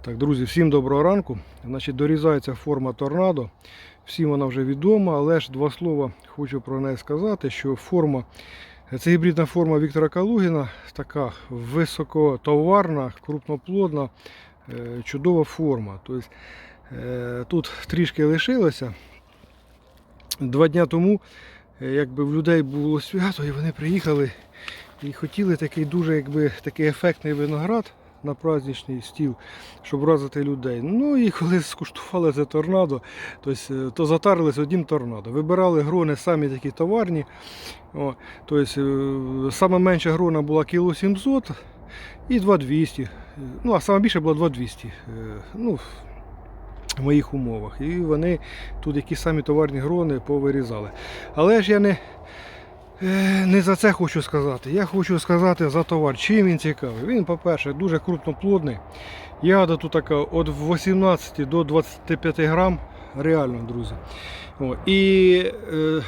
Так, друзі, всім доброго ранку. Значить, дорізається форма торнадо. Всім вона вже відома, але ж два слова хочу про неї сказати, що форма, це гібридна форма Віктора Калугіна, така високотоварна, крупноплодна, е, чудова форма. Тобто, е, тут трішки лишилося. Два дні тому е, якби в людей було свято, і вони приїхали і хотіли такий дуже якби, такий ефектний виноград на праздничний стіл, щоб вразити людей. Ну і коли скуштували це торнадо, то, есть, е, то затарились одним торнадо. Вибирали грони самі такі товарні. О, то есть, е, саме менша грона була кіло 700 і 2200. Е, Ну, а саме більше було 2200. е, Ну, в моїх умовах. І вони тут які самі товарні грони повирізали. Але ж я не, не за це хочу сказати. Я хочу сказати за товар. Чим він цікавий? Він, по-перше, дуже крупноплодний. Ягода тут така від 18 до 25 грам. Реально, друзі. О, і, е,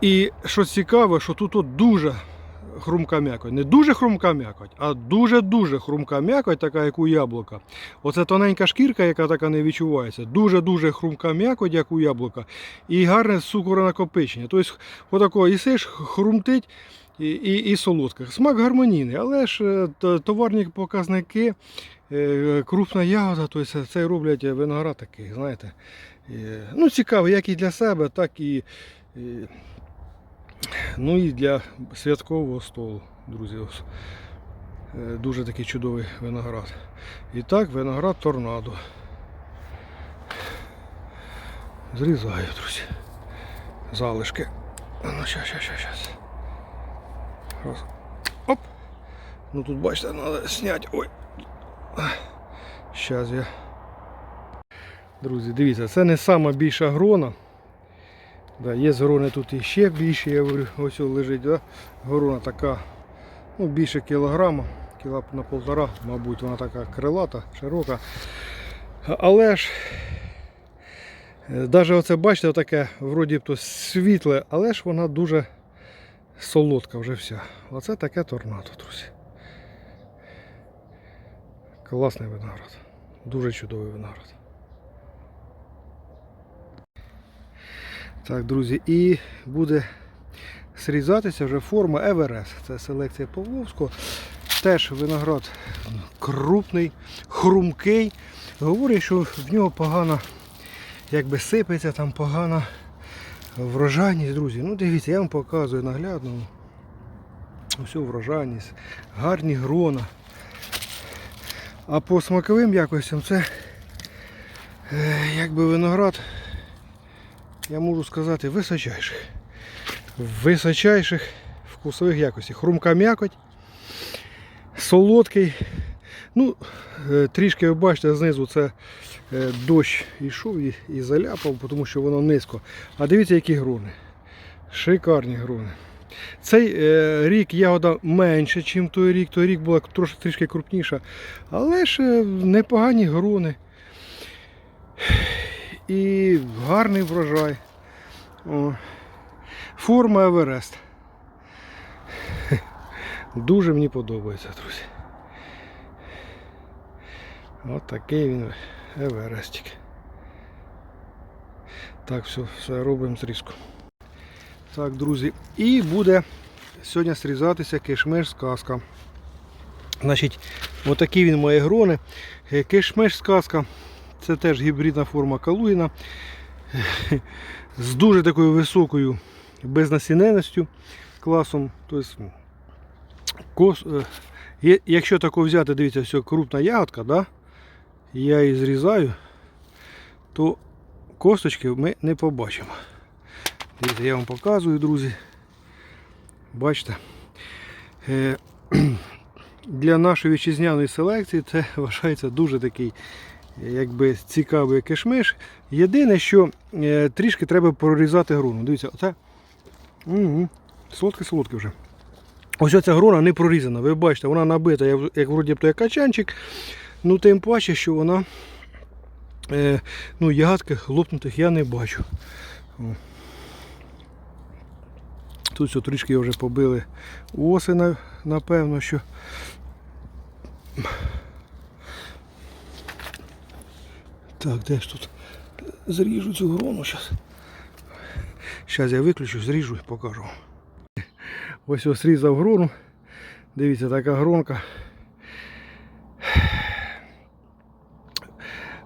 і що цікаве, що тут от дуже хрумка м'якоть. Не дуже хрумка м'якоть, а дуже-дуже хрумка м'якоть, така як у яблука. Оце тоненька шкірка, яка така не відчувається. Дуже-дуже хрумка м'якоть, як у яблука. І гарне цукоронакопичення. Тобто, отако їсиш, хрумтить і, і, і солодке. Смак гармонійний, але ж е, товарні показники, е, крупна ягода, тобто це роблять виноград такий, знаєте. Е, Ну, цікавий, як і для себе, так і. Ну і для святкового столу, друзі. Е, Дуже такий чудовий виноград. І так, виноград торнадо. Зрізаю, друзі. Залишки. Ну, щас, щас, щас. Раз. Оп. Ну тут бачите, треба зняти. Ой. Щас я. Друзі, дивіться, це не сама більша грона. Да, є грони тут іще більше, я говорю, ось лежить, да? грона така ну, більше кілограма, кіла на полтора, мабуть, вона така крилата, широка. Але ж, навіть оце, бачите, таке вроді б то світле, але ж вона дуже солодка вже вся. Оце таке торнадо, друзі. Класний виноград. Дуже чудовий виноград. Так, друзі, і буде срізатися вже форма Еверест. Це селекція Павловського. Теж виноград крупний, хрумкий. Говорять, що в нього погано якби сипеться, там погана врожайність, друзі. Ну дивіться, я вам показую наглядно. Усю врожайність, гарні грона. А по смаковим якостям це е, якби виноград я можу сказати, височайших. Височайших вкусових якостей. Хрумка м'якоть, солодкий. Ну, е, трішки ви бачите, знизу це е, дощ йшов і, і заляпав, тому що воно низько. А дивіться, які грони. Шикарні грони. Цей е, рік ягода менше, ніж той рік. Той рік була трошки трішки крупніша. Але ж е, непогані грони і гарний врожай. О. Форма Еверест. Дуже мені подобається, друзі. От такий він Еверестик. Так, все, все робимо зрізку. Так, друзі, і буде сьогодні срізатися кишмиш сказка. Значить, отакі він має грони. Кишмиш сказка. Це теж гібридна форма Калуїна з дуже такою високою безнасіненістю класом. Тобто, кос, е, якщо тако взяти, дивіться, все крупна ягодка, да? я її зрізаю, то косточки ми не побачимо. Дивіться, я вам показую, друзі. Бачите. Е, Для нашої вітчизняної селекції це вважається дуже такий якби цікавий кишмиш. Єдине, що е, трішки треба прорізати груну. Дивіться, оце угу, солодке-солодке вже. Ось оця грона не прорізана. Ви бачите, вона набита, як, вроді б то як качанчик. Ну тим паче, що вона е, ну, ягодки лопнутих я не бачу. Тут все трішки вже побили оси, напевно, що Так, де ж тут зріжу цю грону зараз. Зараз я виключу, зріжу і покажу. Ось ось срізав грону. Дивіться, така гронка.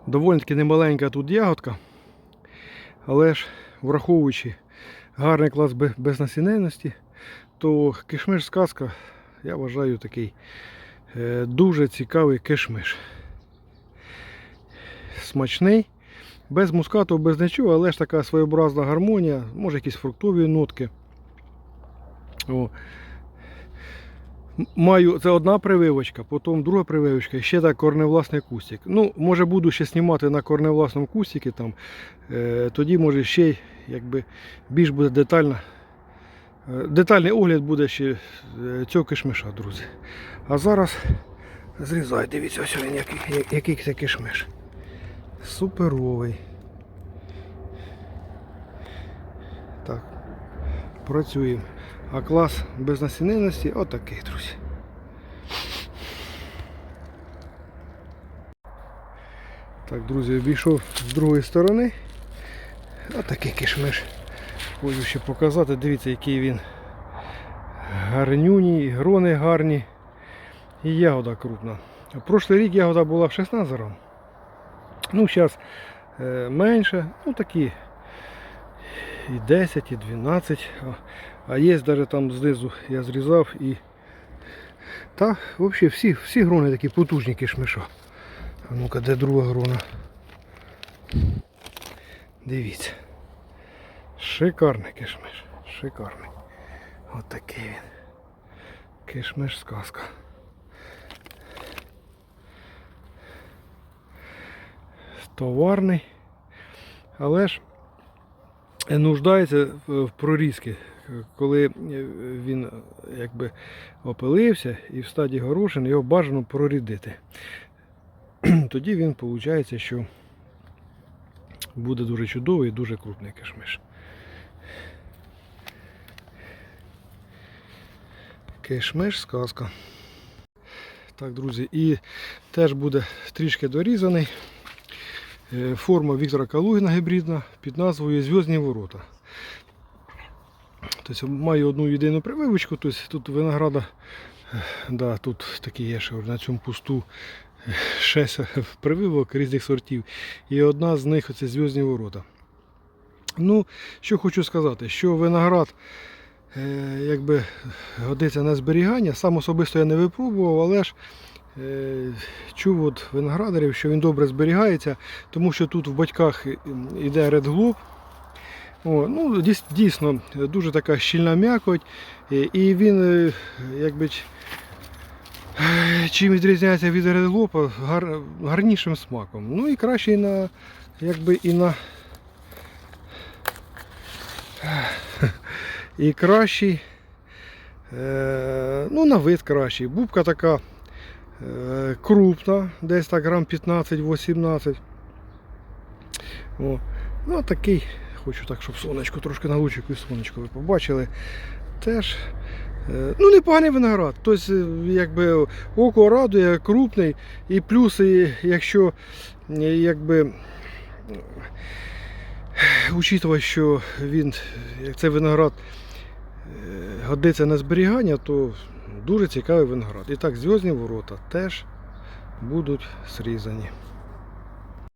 Доволі таки немаленька тут ягодка. Але ж враховуючи гарний клас бе- то кишмиш сказка, я вважаю такий е, дуже цікавий кишмиш. Смачний, без мускату, без нічого, але ж така своєобразна гармонія, може якісь фруктові нотки. О. Маю, це одна прививочка, потім друга прививочка, і ще так корневласний кустик. Ну, може буду ще знімати на корневласному кустикі, там, е, тоді може ще якби більш буде детально. е, Детальний огляд буде ще е, цього кишмиша, друзі. А зараз зрізай, дивіться, ось він який, який це кишмиш. Суперовий. Так, працюємо. А клас безнасінинності отакий, друзі. Так, друзі, обійшов з другої сторони. Отакий кишмиш. Хочу ще показати. Дивіться, який він гарнюній, грони гарні. І ягода крупна. Прошлий рік ягода була в 16 грам. Ну, зараз е, менше. Ну такі і 10, і 12. А, є навіть там знизу я зрізав і. Та взагалі всі, всі грони такі потужні кишмиша. А ну-ка, де друга грона? Дивіться. Шикарний кишмиш. Шикарний. От такий він. Кишмиш сказка. Товарний. Але ж нуждається в прорізки. Коли він якби опилився і в стадії горошин його бажано прорідити. Тоді він виходить, що буде дуже чудовий і дуже крупний кишмиш. Кишмиш сказка. Так, друзі, і теж буде трішки дорізаний. Е, Форма Віктора Калугіна гібридна під назвою Зв'язні ворота. Тобто маю одну єдину прививочку, тобто тут винограда, е, да, тут такі є ще на цьому пусту шесть прививок різних сортів. І одна з них це Зв'язні ворота. Ну, що хочу сказати, що виноград е, якби годиться на зберігання. Сам особисто я не випробував, але ж чув від виноградарів, що він добре зберігається, тому що тут в батьках йде Red Globe. О, ну, дійсно, дуже така щільна м'якоть, і- він е, якби. е, Чим відрізняється від Red Globe, гар, гарнішим смаком. Ну і краще і на, якби і на і кращий, е, ну на вид кращий. Бубка така е, крупна, десь так грам 15-18. О, ну такий, хочу так, щоб сонечко трошки на лучику і сонечко ви побачили. Теж е, ну непоганий виноград. Тобто, е, якби око радує, крупний. І плюс, якщо е, якби учитывая, що він, як цей виноград е, годиться на зберігання, то дуже цікавий виноград. І так, зв'язні ворота теж будуть срізані.